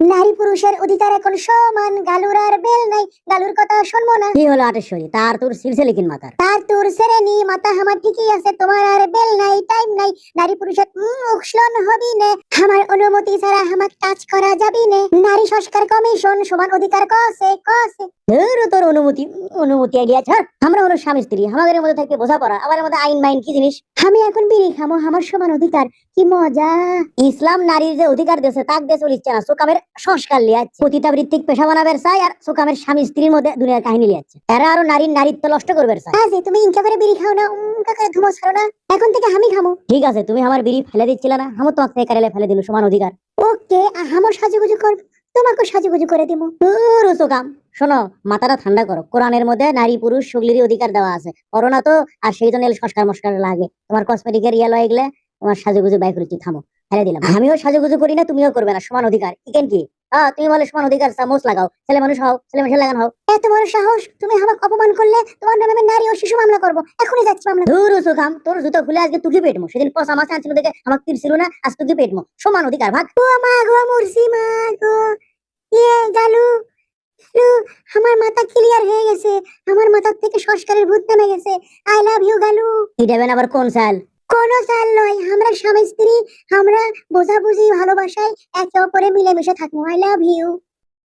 নারী পুরুষের অধিকার এখন সমান। গালুর আর বেল নাই গালুর কথা শুনব না। কি হলো আটেশ্বরী? তার তোর সিলসিলে কিন মাতার তার তোর শ্রেণি মাথা আমার ঠিকই আছে, তোমার আর বেল নাই টাইম নাই। নারী পুরুষের উৎসলন হবি নে, আমার অনুমতি ছাড়া আমাক টাচ করা যাবি নে। নারী সংস্কার কমিশন, সমান অধিকার কছে কছে ধুর, তোর অনুমতি অনুমতি আইডিয়া ছাড়। আমরা হলো স্বামী স্ত্রী, আমাদের মধ্যে থাকবে বোঝাপড়া, আমাদের মধ্যে আইন মাইন কি জিনিস? আমি এখন বিড়ি খামো, আমার সমান অধিকার, কি মজা। ইসলাম নারীর যে অধিকার দিয়েছে তাক দিয়ে চলিচ্ছে না, সুকামের সংস্কার লিয়াচ্ছে। পতিতা বৃত্তিক পেশা বানাবের চাই আর সুকামের স্বামী স্ত্রীর মধ্যে দুনিয়ার কাহিনী লিয়াচ্ছে। এরা আরও নারীর নারীত্ব নষ্ট করবে চাই আজে তুমি ইনকা করে বিড়ি খাও না উমকা করে ধুমো ছাড়ো না। এখন থেকে আমি খামো। ঠিক আছে তুমি আমার বিড়ি ফেলে দিচ্ছিলে না আমি তোমাকে কারেলে ফেলে দিল সমান অধিকার। ওকে আমার সাজুগুজু কর তোমাকে সাজুগুজু করে দিব শোনো মাথাটা ঠান্ডা করো। কোরআনের মধ্যে নারী পুরুষ সকলেরই অধিকার দেওয়া আছে। করোনা তো আর সেই জন্য সংস্কার মস্কার লাগে। তোমার কসমেটিকের ইয়ে লয়ে গেলে তোমার সাজুগুজু বাই করেছি থামো। ফেলে দিলাম। আমিও সাজুগুজু করি না তুমিও করবে না সমান অধিকার। কেন কি? তুমি বলে সমান অধিকার, চামচ লাগাও। ছেলে মানুষ হও, ছেলে মানুষের লাগান হও। এত বড় সাহস, তুমি আমাকে অপমান করলে, তোমার নামে আমি নারী ও শিশু মামলা করব। এখনই যাচ্ছি মামলা। ধুর সুখাম, তোর জুতো খুলে আজকে তুকি পেটমো। সেদিন পচা মাছ আনছিল দেখে আমাকে তীর ছিল না, আজ তুকি পেটমো। সমান অধিকার, ভাগ। মা গো, মুর্শি মা গো ইয়ে গালু আমার মাথা ক্লিয়ার হয়ে গেছে। আমার মাথার থেকে সংস্কারের ভূত নেমে গেছে। আই লাভ ইউ গালু। দেবেন আবার কোন সাল? কোন চাল নয়। আমরা স্বামী স্ত্রী, আমরা বোঝাবুঝি, ভালোবাসায় একে অপরে মিলেমিশে থাকব। I love you